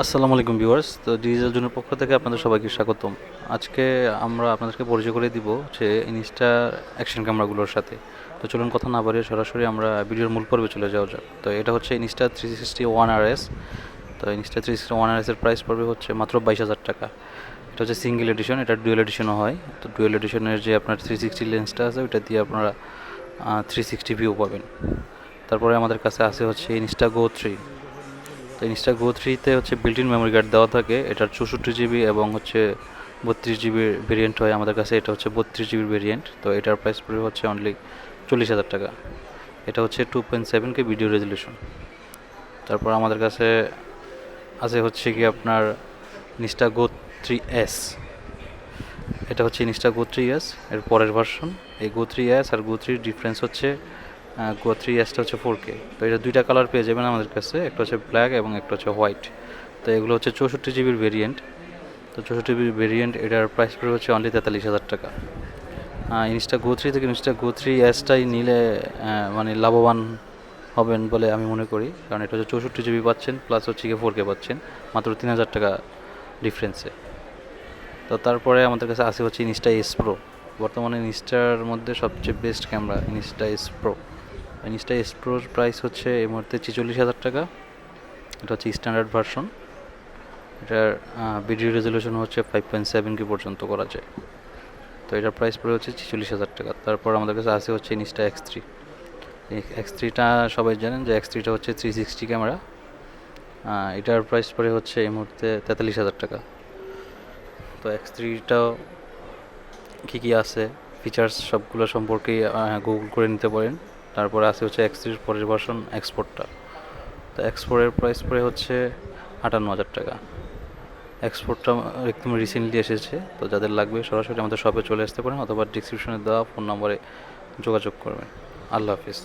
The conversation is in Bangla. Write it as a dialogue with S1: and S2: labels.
S1: আসসালামু আলাইকুম ভিউয়ার্স। তো ডিজিটাল জোনের পক্ষ থেকে আপনাদের সবাইকে স্বাগতম। আজকে আমরা আপনাদেরকে পরিচয় করে দিব যে ইনস্টা অ্যাকশন ক্যামেরাগুলোর সাথে। তো চলুন কথা না বাড়িয়ে সরাসরি আমরা ভিডিওর মূল পর্বে চলে যাওয়া যাক। তো এটা হচ্ছে Insta three sixty one R S তো Insta three sixty one R এসের প্রাইস পড়বে হচ্ছে মাত্র বাইশ হাজার টাকা। এটা হচ্ছে সিঙ্গেল এডিশন এটা ডুয়েল এডিশনও হয়। তো ডুয়েল এডিশনের যে আপনার থ্রি সিক্সটি লেন্সটা আছে, ওইটা দিয়ে আপনারা থ্রি সিক্সটি ভিউ পাবেন। তারপরে আমাদের কাছে আছে হচ্ছে ইনস্টা গো থ্রি তো ইনস্টা গো থ্রিতে হচ্ছে বিল্ট ইন মেমোরি কার্ড দেওয়া থাকে। এটার চৌষট্টি জিবি এবং হচ্ছে বত্রিশ জিবির ভেরিয়েন্ট হয় আমাদের কাছে। এটা হচ্ছে বত্রিশ জিবির ভেরিয়েন্ট তো এটার প্রাইস পড়বে হচ্ছে অনলি চল্লিশ হাজার টাকা। এটা হচ্ছে two point seven K video resolution তারপর আমাদের কাছে আছে হচ্ছে কি আপনার ইনস্টা গো থ্রি এস এটা হচ্ছে ইনস্টা গো থ্রি এস এর পরের ভার্সন এই গো থ্রি এস আর গো থ্রির ডিফারেন্স হচ্ছে গো থ্রি এসটা হচ্ছে ফোর কে তো এটা দুইটা কালার পেয়ে যাবেন আমাদের কাছে, একটা হচ্ছে ব্ল্যাক এবং একটা হচ্ছে হোয়াইট তো এগুলো হচ্ছে চৌষট্টি জিবির ভেরিয়েন্ট তো চৌষট্টি জিবির ভেরিয়েন্ট এটার প্রাইস পড়ে হচ্ছে অনলি তেতাল্লিশ হাজার টাকা। ইনস্টা গো থ্রি থেকে ইনস্টা গো থ্রি এসটাই নিলে মানে লাভবান হবেন বলে আমি মনে করি। কারণ এটা হচ্ছে চৌষট্টি জিবি পাচ্ছেন প্লাস হচ্ছে গিয়ে ফোর কে পাচ্ছেন, মাত্র তিন হাজার টাকা ডিফারেন্সে তো তারপরে আমাদের কাছে আছে হচ্ছে ইনস্টা এস প্রো বর্তমানে ইনস্টার মধ্যে সবচেয়ে best camera Insta S pro Insta S প্রোর price হচ্ছে এই মুহূর্তে ছেচল্লিশ হাজার টাকা। এটা হচ্ছে স্ট্যান্ডার্ড ভার্সন এটার ভিডিও রেজলিউশন হচ্ছে ফাইভ পয়েন্ট সেভেন কি পর্যন্ত করা যায়। তো এটার প্রাইস পড়ে হচ্ছে ছেচল্লিশ হাজার টাকা। তারপর আমাদের কাছে আছে হচ্ছে ইনস্টা এক্স থ্রি এক্স থ্রিটা সবাই জানেন যে এক্স থ্রিটা হচ্ছে থ্রি সিক্সটি ক্যামেরা এটার প্রাইস পড়ে হচ্ছে এই মুহূর্তে তেতাল্লিশ হাজার টাকা। তো এক্স থ্রিটাও কী কী আছে? ফিচার্স সবগুলো সম্পর্কে গুগল করে নিতে পারেন। তারপরে আছে হচ্ছে এক্সির পরের ভার্সন এক্সপোর্টটা তো এক্সপোর্টের প্রাইস পড়ে হচ্ছে আটান্ন হাজার টাকা। এক্সপোর্টটা একদম রিসেন্টলি এসেছে, তো যাদের লাগবে সরাসরি আমাদের শপে চলে আসতে পারেন অথবা ডিসক্রিপশনে দেওয়া ফোন নম্বরে যোগাযোগ করবেন। আল্লাহ হাফিজ।